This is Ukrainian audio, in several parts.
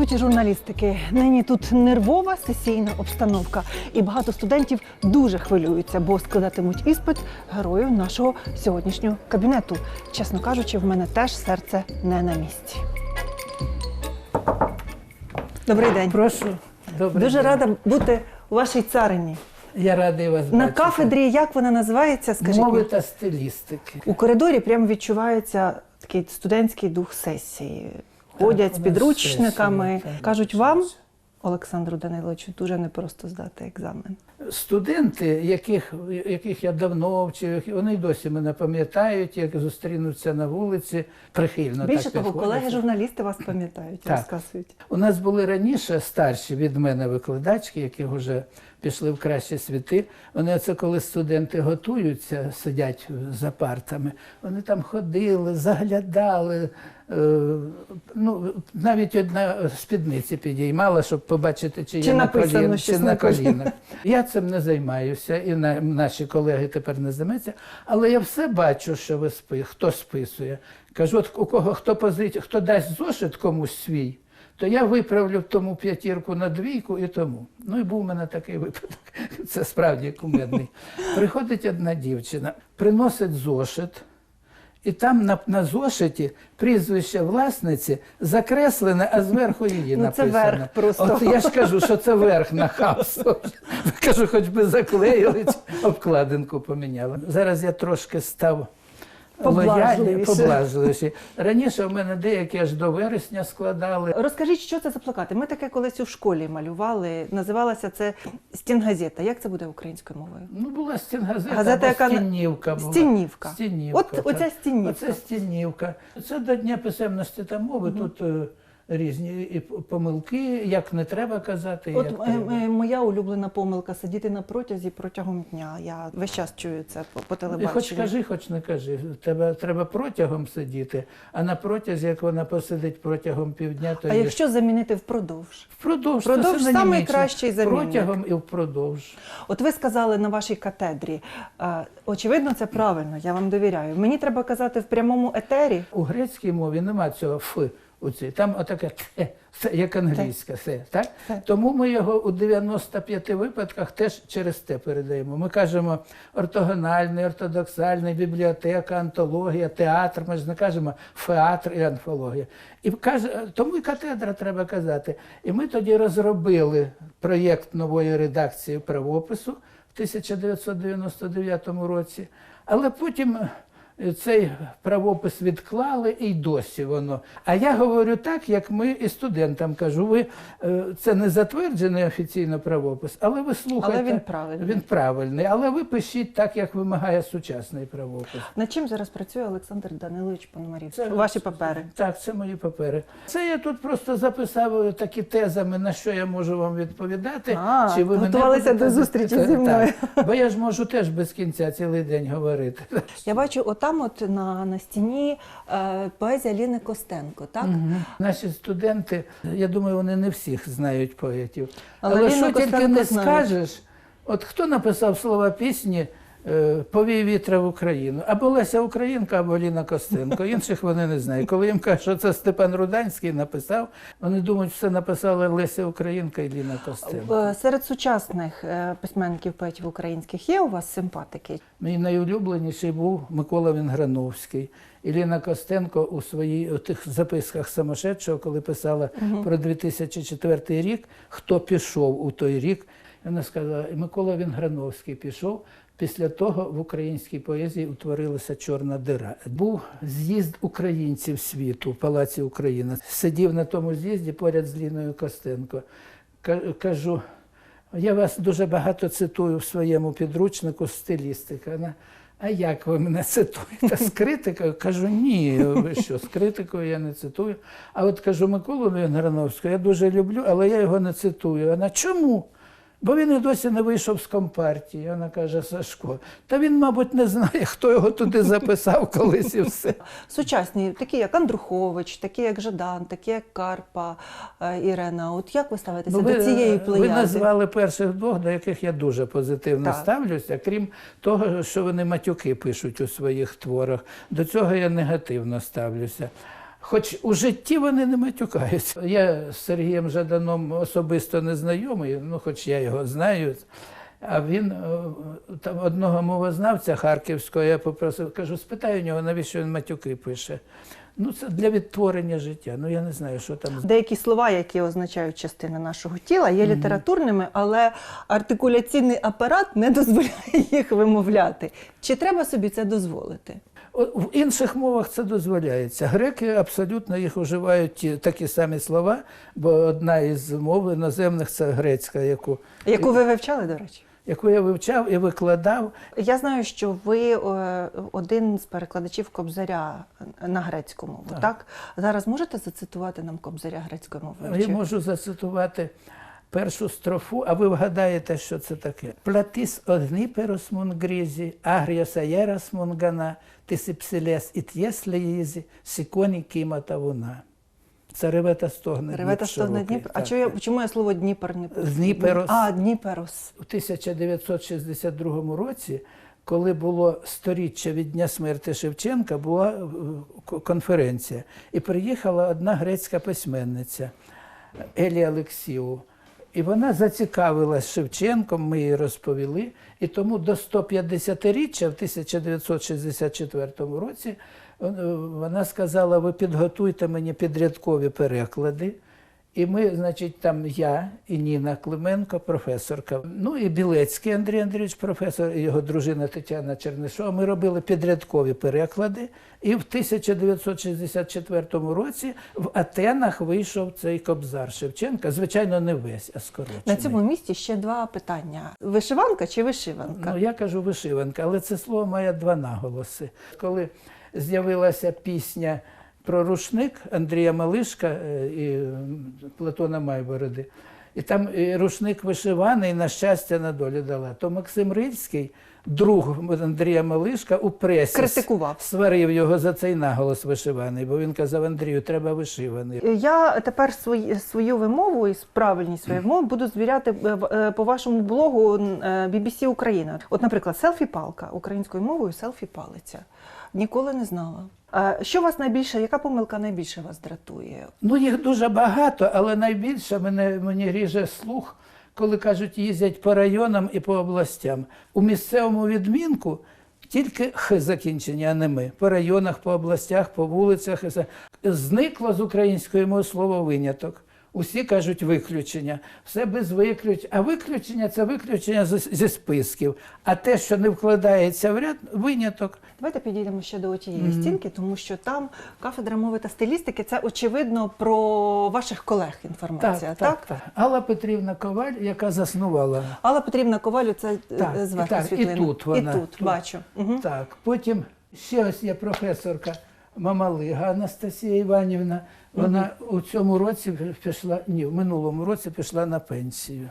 інституті журналістики. Нині тут нервова сесійна обстановка, і багато студентів дуже хвилюються, бо складатимуть іспит героїв нашого сьогоднішнього кабінету. Чесно кажучи, в мене теж серце не на місці. Добрий день. Прошу. Добре. Дуже рада бути у вашій царині. Я радий вас На кафедрі, як вона називається, скажіть мови та стилістики. У коридорі прямо відчувається такий студентський дух сесії. Ходять з підручниками. Кажуть, вам. Олександру Даниловичу, дуже непросто здати екзамен. Студенти, яких, яких я давно вчив, вони й досі мене пам'ятають, як зустрінуться на вулиці, прихильно Більше так того, колеги-журналісти вас пам'ятають, Так. розказують. У нас були раніше старші від мене викладачки, які вже пішли в кращі світи. Вони це коли студенти готуються, сидять за партами, вони там ходили, заглядали. Е, Ну, навіть одна спідниці підіймала, щоб побачити, чи, Чи є на, колін, чи на на колінах. Я цим не займаюся, і на, наші колеги тепер не займаються. Але я все бачу, що ви спи, хто списує. Кажу, от у кого хто позичить, хто дасть зошит комусь свій, то я виправлю тому п'ятірку на двійку і тому. Ну і був у мене такий випадок. Це справді кумедний. Приходить одна дівчина, приносить зошит. І там на, на зошиті прізвище власниці закреслене, а зверху її Ну, це верх просто. От я ж кажу, що це верх нахабство. Кажу, хоч би заклеїли, обкладинку поміняли. Зараз я трошки став лояльний, поблажливіші. Раніше в мене деякі аж до вересня складали. Розкажіть, що це за плакати? Ми таке колись у школі малювали. Називалася це стінгазета. Як це буде українською мовою? Ну, була стінгазета, Газета, або яка стінівка була. Стінівка. Стінівка, От так. оця стінівка. Оце стінівка. Це до Дня писемності та мови. Тут е, різні і помилки, як не треба казати. От як е, треба. е, моя улюблена помилка сидіти на протязі протягом дня. Я весь час чую це по, по телебаченню. хоч кажи, хоч не кажи. Тебе треба протягом сидіти, а на протязі, як вона посидить протягом півдня, то А є- якщо замінити впродовж? впродовж, Впродовж це самий кращий замінник. Протягом і впродовж. От ви сказали на вашій катедрі. е, Очевидно, це правильно. Я вам довіряю. Мені треба казати в прямому етері. У грецькій мові нема цього ф. У цій. Там отаке те, це як англійська се, так? Тому ми його у 95 випадках теж через те передаємо. Ми кажемо ортогональний, ортодоксальний, бібліотека, антологія, театр. Ми ж не кажемо феатр і анфологія. І каже, тому і катедра треба казати. І ми тоді розробили проєкт нової редакції правопису в 1999 році, але потім. Цей правопис відклали і досі воно. А я говорю так, як ми і студентам кажу. Ви е, це не затверджений офіційно правопис, але ви слухайте. Але він правильний. Він правильний, але ви пишіть так, як вимагає сучасний правопис. Над чим зараз працює Олександр Данилович Пономарів? Це- Ваші папери. Так, це мої папери. Це я тут просто записав такі тезами, на що я можу вам відповідати. А, мене готувалися будете- до зустрічі зі мною. так. Бо я ж можу теж без кінця цілий день говорити. Я бачу, отам, от на, на стіні е, поезія Ліни Костенко, так? Наші студенти, я думаю, вони не всіх знають поетів. Але Але, що що тільки не знають. скажеш, от хто написав слова пісні Повій вітра в Україну, або Леся Українка, або Ліна Костенко. Інших вони не знають. Коли їм кажуть, що це Степан Руданський написав, вони думають, що це написали Леся Українка і Ліна Костенко. Е, Серед сучасних е, письменників поетів українських є у вас симпатики? Мій найулюбленіший був Микола Вінграновський. І Ліна Костенко у своїй у тих записках самошедшого, коли писала про 2004 рік, хто пішов у той рік, вона сказала, Микола Вінграновський пішов. Після того в українській поезії утворилася чорна дира. Був з'їзд українців світу в Палаці Україна. Сидів на тому з'їзді поряд з Ліною Костенко. Кажу, я вас дуже багато цитую в своєму підручнику стилістика. А як ви мене цитуєте? З критикою? Кажу, ні, ви що, з критикою я не цитую. А от кажу, Миколу Вінграновського я дуже люблю, але я його не цитую. Вона чому? Бо він і досі не вийшов з компартії. Вона каже, Сашко, та він, мабуть, не знає, хто його туди записав колись і все. Сучасні, такі як Андрухович, такі як Жадан, такі як Карпа, е, Ірена. От як ви ставитеся Ну, до цієї ви плеяди? назвали перших двох, до яких я дуже позитивно Так. ставлюся, крім того, що вони матюки пишуть у своїх творах. До цього я негативно ставлюся. Хоч у житті вони не матюкаються. Я з Сергієм Жаданом особисто не знайомий, ну хоч я його знаю. А він е, там одного мовознавця харківського, я попросив, кажу, спитай у нього, навіщо він матюки пише. Ну, це для відтворення життя. Ну я не знаю, що там. Деякі слова, які означають частини нашого тіла, є літературними, але артикуляційний апарат не дозволяє їх вимовляти. Чи треба собі це дозволити? В інших мовах це дозволяється. Греки абсолютно їх вживають ті, такі самі слова, бо одна із мов іноземних це грецька, яку, Яку ви вивчали, до речі? яку я вивчав і викладав. Я знаю, що ви е, один з перекладачів Кобзаря на грецьку мову. Так. Так. Зараз можете зацитувати нам Кобзаря грецькою мовою? Я можу зацитувати першу строфу, а ви вгадаєте, що це таке. Платис одніперос мунгрізі, агріос аєрос мунгана, тисипсилес і т'єслеїзі, сіконі кімата вона. Це реве та стогне. Реве та Дніп стогне. Дніпр. А чому я, чому я слово Дніпр не? Дніперос. А, Дніперос. У 1962 році, коли було сторіччя від дня смерти Шевченка, була е, конференція. І приїхала одна грецька письменниця Елія Олексіу. І вона зацікавилась Шевченком, ми їй розповіли. І тому до 150-річчя в 1964 році е, вона сказала: ви підготуйте мені підрядкові переклади. І ми, значить, там я і Ніна Клименко, професорка. Ну і Білецький Андрій Андрійович, професор, і його дружина Тетяна Чернишова. Ми робили підрядкові переклади. І в 1964 році в Атенах вийшов цей кобзар Шевченка. Звичайно, не весь, а скорочений. На цьому місці ще два питання: вишиванка чи вишиванка? Ну, я кажу вишиванка, але це слово має два наголоси. Коли з'явилася пісня про рушник Андрія Малишка е, і Платона Майбороди, і там е, рушник вишиваний, на щастя, на долю дала, то Максим Рильський, друг Андрія Малишка, у пресі Критикував. сварив його за цей наголос вишиваний, бо він казав Андрію, треба вишиваний. Я тепер свої, свою вимову і правильність своєї вимови буду звіряти е, е, по вашому блогу е, BBC Україна. От, наприклад, селфі-палка українською мовою селфі-палиця. Ніколи не знала. Е, Що вас найбільше, яка помилка найбільше вас дратує? Ну, їх дуже багато, але найбільше мене, мені ріже слух, коли кажуть, їздять по районам і по областям. У місцевому відмінку тільки х закінчення, а не ми. По районах, по областях, по вулицях. Зникло з української мови слово виняток. Усі кажуть виключення, все без виключень. А виключення це виключення зі списків. А те, що не вкладається в ряд, виняток. Давайте підійдемо ще до тієї стінки, тому що там кафедра мови та стилістики це очевидно про ваших колег інформація. Так, так, так. Алла Петрівна Коваль, яка заснувала Алла Петрівна Ковалю, це Так, е, зверху так, і тут вона, І тут, тут. бачу. Угу. Так, потім ще ось є професорка Мамалига Анастасія Іванівна. Вона у цьому році пішла, ні, в минулому році пішла на пенсію.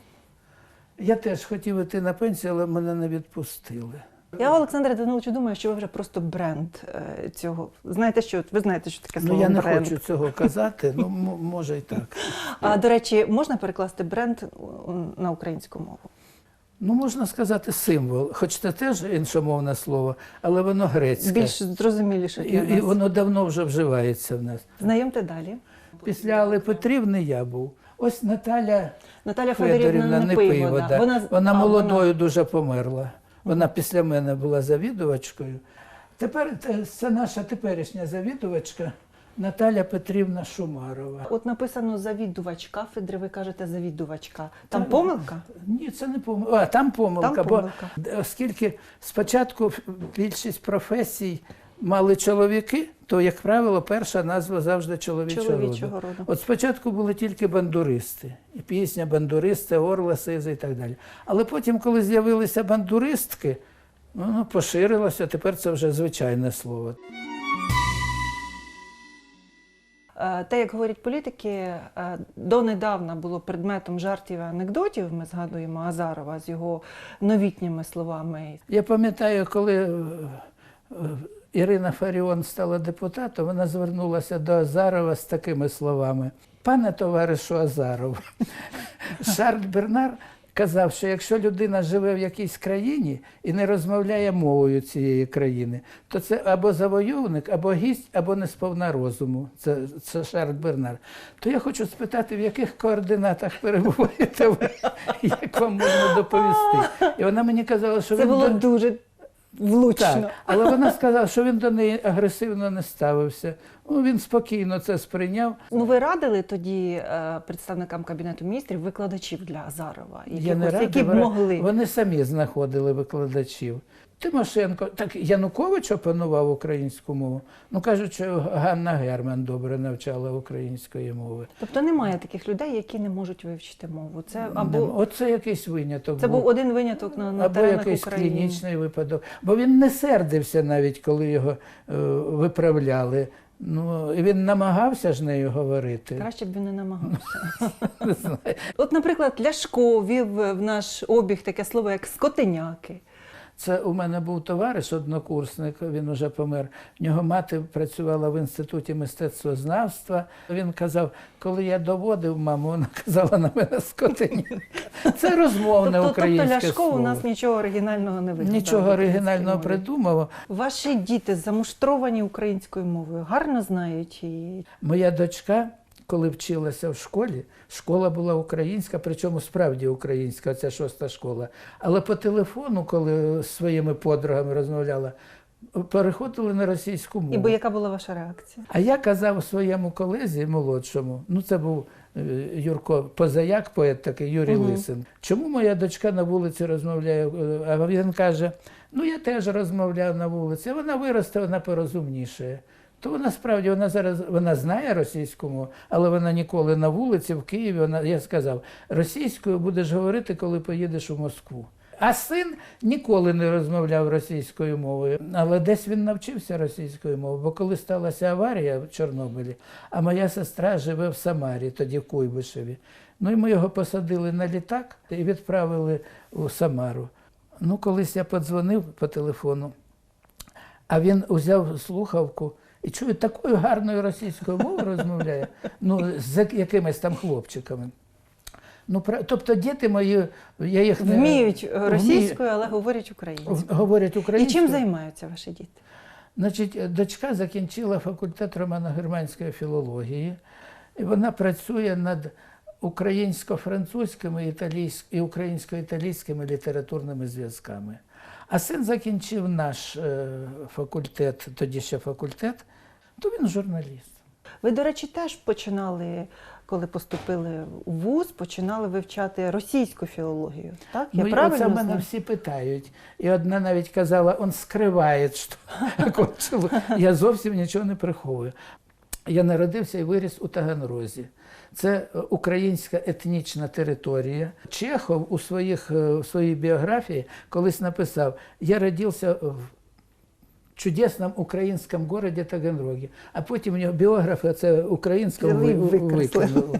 Я теж хотів іти на пенсію, але мене не відпустили. Я, Олександре Даниловичу, думаю, що ви вже просто бренд е, цього. Знаєте, що ви знаєте, що таке слово Ну я не бренд. хочу цього казати, ну м- може і так. А до речі, можна перекласти бренд у- на українську мову? Ну можна сказати символ, хоч це теж іншомовне слово, але воно грецьке. Більш зрозуміліше І, і воно давно вже вживається в нас. Знайомте далі. Після Алли Петрівни я був. Ось Наталя Наталя Федорівна Федорівна Непивода. Непивода. Вона, Вона а, молодою дуже померла. Вона після мене була завідувачкою. Тепер це наша теперішня завідувачка Наталя Петрівна Шумарова. От написано завідувач кафедри, ви кажете завідувачка. Там Так. помилка? Ні, це не помилка. А, там помилка. Там помилка. Бо оскільки спочатку більшість професій мали чоловіки, то, як правило, перша назва завжди чоловічого, Чоловічого роду. роду. От спочатку були тільки бандуристи. І пісня бандуристи, орла, сизи і так далі. Але потім, коли з'явилися бандуристки, воно поширилося, тепер це вже звичайне слово. Е, Те, як говорять політики, е, донедавна було предметом жартів і анекдотів. Ми згадуємо Азарова з його новітніми словами. Я пам'ятаю, коли е, Ірина Фаріон стала депутатом, вона звернулася до Азарова з такими словами: Пане товаришу Азаров, Шарль Бернар казав, що якщо людина живе в якійсь країні і не розмовляє мовою цієї країни, то це або завойовник, або гість, або не сповна розуму. Це, це Шарль Бернар. То я хочу спитати, в яких координатах перебуваєте ви, як вам можна доповісти? І вона мені казала, що Це він було до- дуже влучно. так, але вона сказала, що він до неї агресивно не ставився. Ну, він спокійно це сприйняв. Ну, ви радили тоді е, представникам кабінету міністрів викладачів для Азарова, Я не радий, які б могли. Вони самі знаходили викладачів. Тимошенко, так Янукович опанував українську мову. Ну кажуть, що Ганна Герман добре навчала української мови. Тобто немає таких людей, які не можуть вивчити мову. Це або Оце якийсь виняток. це був один виняток на, на Або якийсь України. клінічний випадок. Бо він не сердився навіть, коли його е, виправляли. Ну, і він намагався ж нею говорити. Краще б він не намагався. Не знаю. От, наприклад, Ляшко вів в наш обіг таке слово, як скотиняки. Це у мене був товариш, однокурсник, він уже помер. В нього мати працювала в інституті мистецтвознавства. Він казав, коли я доводив маму, вона казала на мене скотині. Це розмовне Тобто, тобто Ляшко слово. у нас нічого оригінального не вигадав. Нічого оригінального придумав. Ваші діти замуштровані українською мовою, гарно знають її. Моя дочка, коли вчилася в школі, школа була українська, причому справді українська, ця шоста школа. Але по телефону, коли з своїми подругами розмовляла, переходили на російську мову. І бо яка була ваша реакція? А я казав своєму колезі молодшому, ну це був е, Юрко Позаяк, поет такий Юрій Мгм. Лисин. Чому моя дочка на вулиці розмовляє? Е, А він каже: ну я теж розмовляв на вулиці, вона виросте, вона порозумніше. То вона справді вона зараз вона знає російську мову, але вона ніколи на вулиці в Києві. Вона я сказав, російською будеш говорити, коли поїдеш у Москву. А син ніколи не розмовляв російською мовою, але десь він навчився російською мовою, бо коли сталася аварія в Чорнобилі, а моя сестра живе в Самарі, тоді в Куйбишеві. Ну і ми його посадили на літак і відправили у Самару. Ну, колись я подзвонив по телефону, а він узяв слухавку і чує, такою гарною російською мовою розмовляє, ну, з якимись там хлопчиками. Ну, тобто діти мої, я їх не- Вміють е, російською, але говорять українською. говорять І чим займаються ваші діти? Значить, дочка закінчила факультет романо-германської філології, і вона працює над українсько-французькими і українсько-італійськими літературними зв'язками. А син закінчив наш е, факультет, тоді ще факультет, то він журналіст. Ви, до речі, теж починали, коли поступили у вуз, починали вивчати російську філологію. Так? Я ну, правильно оце мене всі питають. І одна навіть казала, он скриває, що кончило. Я зовсім нічого не приховую. Я народився і виріс у Таганрозі. Це е, українська етнічна територія. Чехов у, своїх, е, у своїй біографії колись написав: Я родився в чудесному українському городі Таганрогі. А потім у нього біографи це ви- викинули.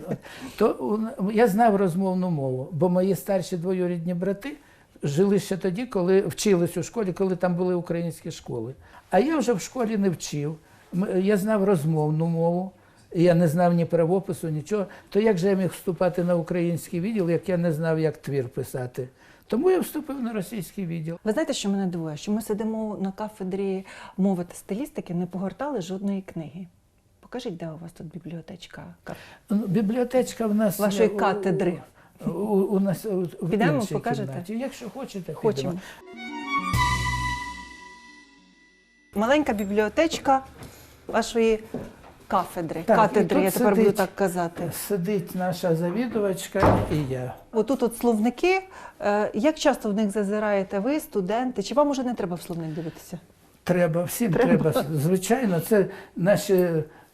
То я знав розмовну мову, бо мої старші двоюрідні брати жили ще тоді, коли вчились у школі, коли там були українські школи. А я вже в школі не вчив. Я знав розмовну мову. І Я не знав ні правопису, нічого. То як же я міг вступати на український відділ, як я не знав, як твір писати? Тому я вступив на російський відділ. Ви знаєте, що мене дивує? Що ми сидимо на кафедрі мови та стилістики, не погортали жодної книги. Покажіть, де у вас тут бібліотечка Ну, Бібліотечка в нас вашої катедри. У, у, у нас у- в Підемо, іншій покажете? кімнаті. Якщо хочете, Хочемо. підемо. Маленька бібліотечка вашої кафедри. Так, Катедри, я тепер буду так казати. Сидить наша завідувачка і я. Отут от словники. Е, Як часто в них зазираєте ви, студенти? Чи вам уже не треба в словник дивитися? Треба, всім Треба. треба. Звичайно, це наші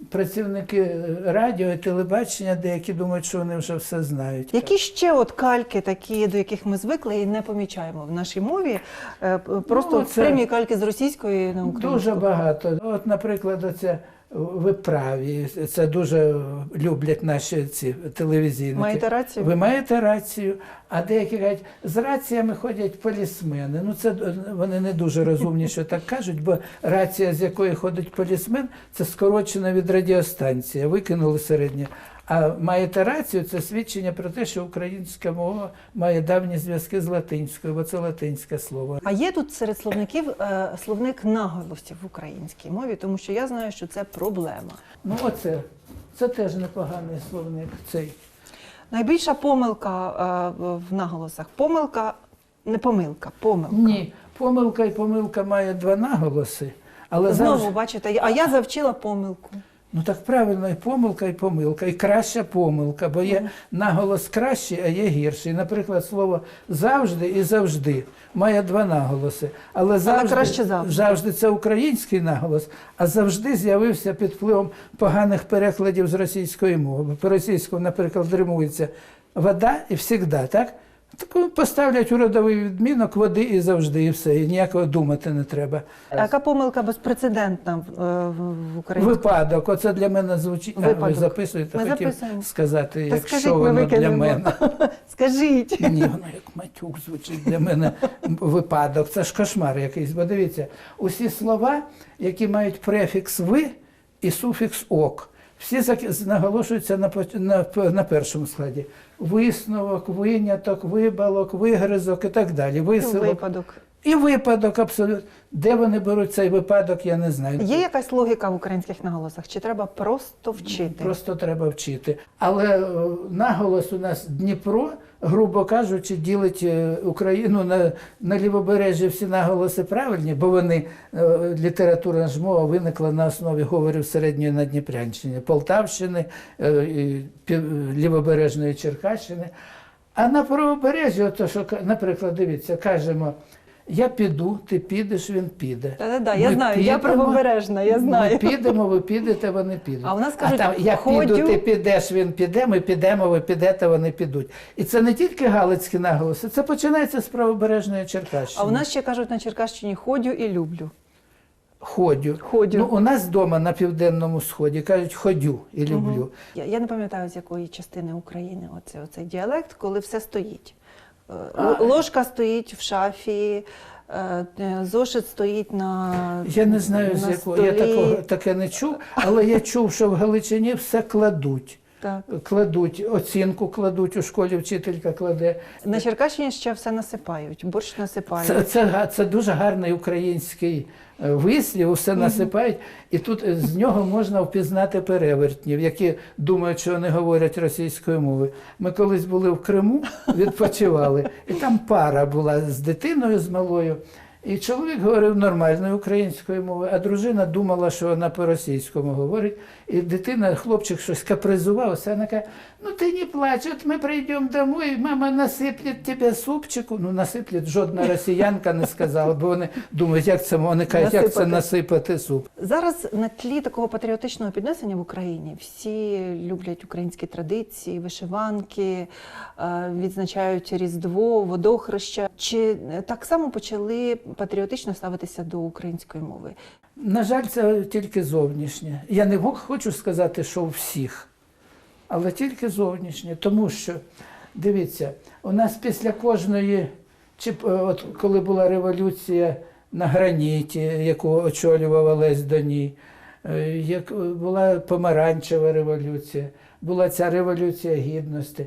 працівники радіо і телебачення, деякі думають, що вони вже все знають. Які ще от кальки, такі, до яких ми звикли і не помічаємо в нашій мові? Е, Просто Ну, прямі кальки з російської на українську. Дуже багато. От, наприклад, оце ви праві. Це дуже люблять наші ці телевізійники. Маєте рацію? Ви маєте рацію. А деякі кажуть, з раціями ходять полісмени. Ну це вони не дуже розумні, що так кажуть, бо рація, з якої ходить полісмен, це скорочена від радіостанції, викинули середнє. А маєте рацію, це свідчення про те, що українська мова має давні зв'язки з латинською, бо це латинське слово. А є тут серед словників е, словник наголосів в українській мові, тому що я знаю, що це проблема. Ну оце, це теж непоганий словник. Цей. Найбільша помилка е, в наголосах. Помилка, не помилка, помилка. Ні, помилка і помилка має два наголоси. Але Знову завжди, бачите, а я завчила помилку. Ну так правильно, і помилка, і помилка, і краща помилка, бо є наголос кращий, а є гірший. Наприклад, слово завжди і завжди має два наголоси. Але завжди, краще завжди. завжди це український наголос, а завжди з'явився під впливом поганих перекладів з російської мови. По російському, наприклад, римується вода і всігда, так? Так поставлять у родовий відмінок води і завжди, і все, і ніякого думати не треба. А Яка помилка безпрецедентна в, е, в- Україні? Випадок, оце для мене звучить. А, ви записуєте, Ми хотів записуємо. сказати, Та якщо скажіть, воно для мене. Скажіть. Ні, воно як матюк звучить для мене випадок. Це ж кошмар якийсь. Бо дивіться, усі слова, які мають префікс ви і суфікс ок, всі наголошуються на, на, на першому складі. Висновок, виняток, вибалок, вигризок і так далі. Висилок. Випадок. І випадок абсолютно. Де вони беруть цей випадок, я не знаю. Є якась логіка в українських наголосах? Чи треба просто вчити? Просто треба вчити. Але е, наголос у нас Дніпро, грубо кажучи, ділить е, Україну на, на лівобережжі всі наголоси правильні, бо вони е, літературна ж мова виникла на основі говорів середньої Надніпрянщини, Полтавщини, лівобережної Черкащини. А на правобережжі, ото що, наприклад, дивіться, кажемо. Я піду, ти підеш, він піде. Та-та-та, я Ми знаю, я правобережна, я знаю. Ми підемо, ви підете, вони підуть. А у нас кажуть, там, я «Ходю». піду, ти підеш, він піде, ми підемо, ви підете, вони підуть. І це не тільки галицькі наголоси, це починається з правобережної Черкащини. А у нас ще кажуть на Черкащині ходю і люблю. ходю. Ходю. Ну, у нас вдома на південному сході кажуть ходю і люблю. Я, я не пам'ятаю, з якої частини України оце, оцей діалект, коли все стоїть. Ложка стоїть в шафі, е, е, зошит стоїть на Я не знаю, на з якого я столі. такого таке не чув, але я чув, що в Галичині все кладуть. Так. Кладуть, оцінку кладуть у школі, вчителька кладе. На Черкащині ще все насипають, борщ насипають. Це, це, це дуже гарний український е, вислів, усе насипають, і тут е, з нього можна впізнати перевертнів, які думають, що вони говорять російською мовою. Ми колись були в Криму, відпочивали, і там пара була з дитиною з малою. І чоловік говорив нормальною українською мовою, а дружина думала, що вона по-російському говорить. І дитина, хлопчик щось капризувався, вона каже, ну ти не плач, от ми прийдемо домой, мама насиплет тебе супчику. Ну насиплет, жодна росіянка не сказала, бо вони думають, як це вони кажуть, як це Насипати. суп. Зараз на тлі такого патріотичного піднесення в Україні всі люблять українські традиції, вишиванки, е, відзначають Різдво, водохреща. Чи е, так само почали патріотично ставитися до української мови? На жаль, це тільки зовнішнє. Я не мог- хочу сказати, що у всіх, але тільки зовнішнє. Тому що, дивіться, у нас після кожної, чи е, от коли була революція на граніті, яку очолював Олесь Доній, е, як була помаранчева революція, була ця революція гідності.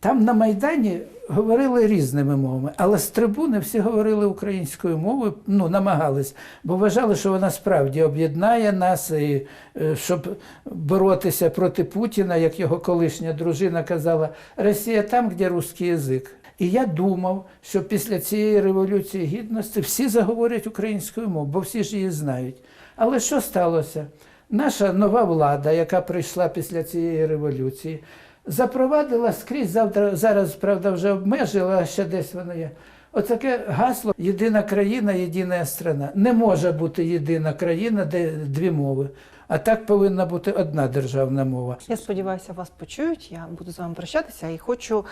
Там на Майдані говорили різними мовами, але з трибуни всі говорили українською мовою, ну намагались, бо вважали, що вона справді об'єднає нас, і е, щоб боротися проти Путіна, як його колишня дружина казала, Росія там, де русський язик. І я думав, що після цієї революції гідності всі заговорять українською мовою, бо всі ж її знають. Але що сталося? Наша нова влада, яка прийшла після цієї революції, запровадила скрізь завтра, зараз, правда, вже обмежила, ще десь воно є. Отаке гасло єдина країна, єдина страна. Не може бути єдина країна, де дві мови. А так повинна бути одна державна мова. Я сподіваюся, вас почують. Я буду з вами прощатися і хочу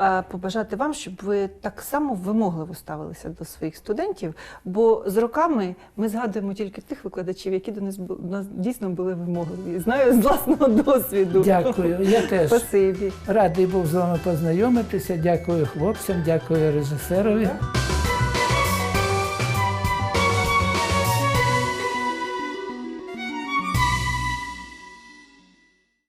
е, побажати вам, щоб ви так само вимогливо ставилися до своїх студентів. Бо з роками ми згадуємо тільки тих викладачів, які до нас, бу- нас дійсно були вимогливі. Знаю з власного досвіду. Дякую. Я теж Спасибі. радий був з вами познайомитися. Дякую хлопцям, дякую режисерові.